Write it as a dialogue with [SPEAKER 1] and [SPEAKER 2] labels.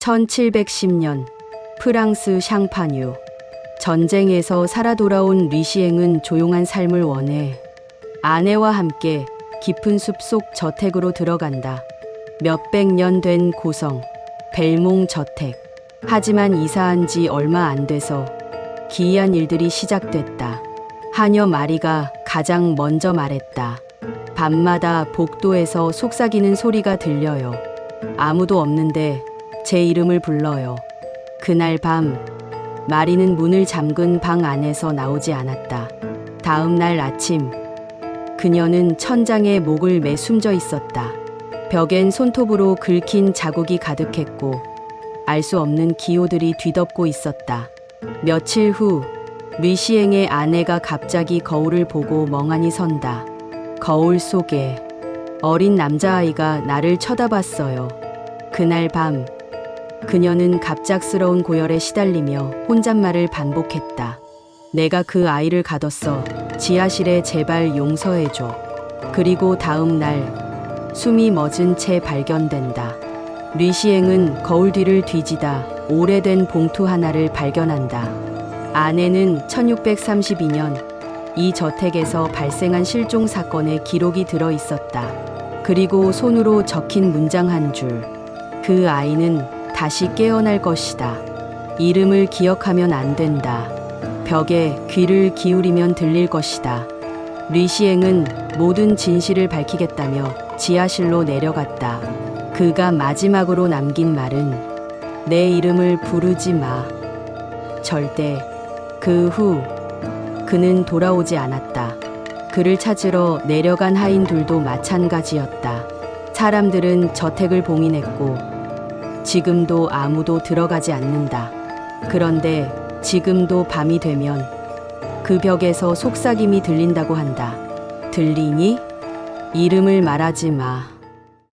[SPEAKER 1] 1710년 프랑스 샹파뉴 전쟁에서 살아 돌아온 리시eng은 조용한 삶을 원해 아내와 함께 깊은 숲속 저택으로 들어간다. 몇백 년 된 고성 벨몽 저택. 하지만 이사한 지 얼마 안 돼서 기이한 일들이 시작됐다. 하녀 마리가 가장 먼저 말했다. 밤마다 복도에서 속삭이는 소리가 들려요. 아무도 없는데 제 이름을 불러요. 그날 밤 마리는 문을 잠근 방 안에서 나오지 않았다. 다음 날 아침 그녀는 천장에 목을 매 숨져 있었다. 벽엔 손톱으로 긁힌 자국이 가득했고 알 수 없는 기호들이 뒤덮고 있었다. 며칠 후 리시eng의 아내가 갑자기 거울을 보고 멍하니 선다. 거울 속에 어린 남자아이가 나를 쳐다봤어요. 그날 밤 그녀는 갑작스러운 고열에 시달리며 혼잣말을 반복했다. 내가 그 아이를 가뒀어. 지하실에 제발 용서해줘. 그리고 다음 날 숨이 멎은 채 발견된다. 리시eng은 거울 뒤를 뒤지다 오래된 봉투 하나를 발견한다. 안에는 1632년 이 저택에서 발생한 실종 사건의 기록이 들어 있었다. 그리고 손으로 적힌 문장 한 줄. 그 아이는 다시 깨어날 것이다. 이름을 기억하면 안 된다. 벽에 귀를 기울이면 들릴 것이다. 리시eng은 모든 진실을 밝히겠다며 지하실로 내려갔다. 그가 마지막으로 남긴 말은 내 이름을 부르지 마. 절대. 그 후 그는 돌아오지 않았다. 그를 찾으러 내려간 하인들도 마찬가지였다. 사람들은 저택을 봉인했고 지금도 아무도 들어가지 않는다. 그런데 지금도 밤이 되면 그 벽에서 속삭임이 들린다고 한다. 들리니? 이름을 말하지 마.